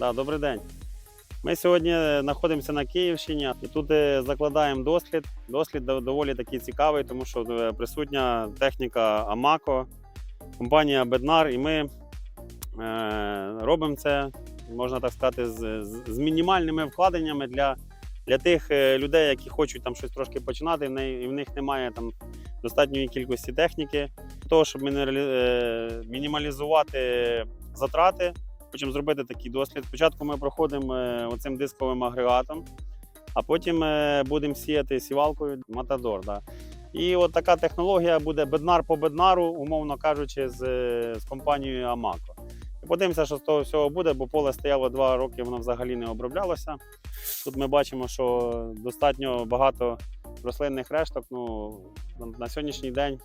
Да, добрий день. Ми сьогодні знаходимося на Київщині і тут е, закладаємо дослід. Дослід доволі такий цікавий, тому що е, присутня техніка Амако, компанія Беднар, і ми е, робимо це, можна так сказати, з, з, мінімальними вкладеннями для, для тих людей, які хочуть там щось трошки починати, і в, них немає там достатньої кількості техніки. Для того, щоб мінімалізувати затрати, хочемо зробити такий дослід. Спочатку ми проходимо е, оцим дисковим агрегатом, а потім е, будемо сіяти сівалкою Матадор. Да. І от така технологія буде беднар по беднару, умовно кажучи, з, е, з компанією Амако. Подивимося, що з того всього буде, бо поле стояло два роки, воно взагалі не оброблялося. Тут ми бачимо, що достатньо багато рослинних решток. Ну, на сьогоднішній день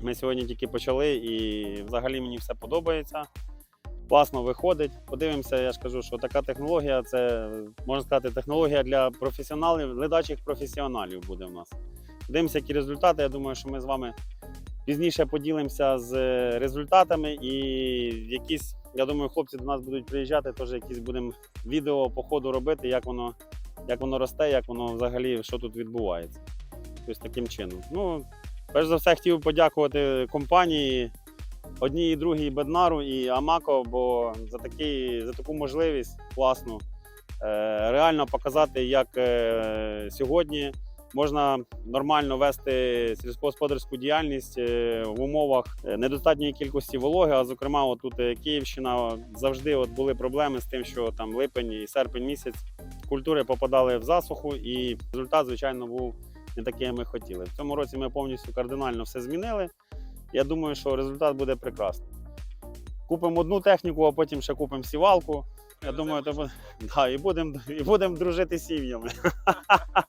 ми сьогодні тільки почали, і взагалі мені все подобається. Класно виходить. Подивимося, я ж кажу, що така технологія це можна сказати технологія для професіоналів, ледачих професіоналів буде в нас. Подивимося, які результати. Я думаю, що ми з вами пізніше поділимося з результатами і якісь, я думаю, хлопці до нас будуть приїжджати, теж якісь будемо відео по ходу робити, як воно, як воно росте, як воно взагалі, що тут відбувається. Ось таким чином. Ну, перш за все, хотів подякувати компанії одній і другій Беднару і Амако, бо за, такий, за таку можливість класну е, реально показати, як е, сьогодні можна нормально вести сільськогосподарську діяльність е, в умовах недостатньої кількості вологи. А зокрема, от тут е, Київщина завжди от були проблеми з тим, що там липень і серпень місяць культури попадали в засуху, і результат, звичайно, був не такий, як ми хотіли. В цьому році ми повністю кардинально все змінили. Я думаю, що результат буде прекрасний. Купимо одну техніку, а потім ще купимо сівалку. Я думаю, то буде... да, і будемо і будем дружити з сім'ями.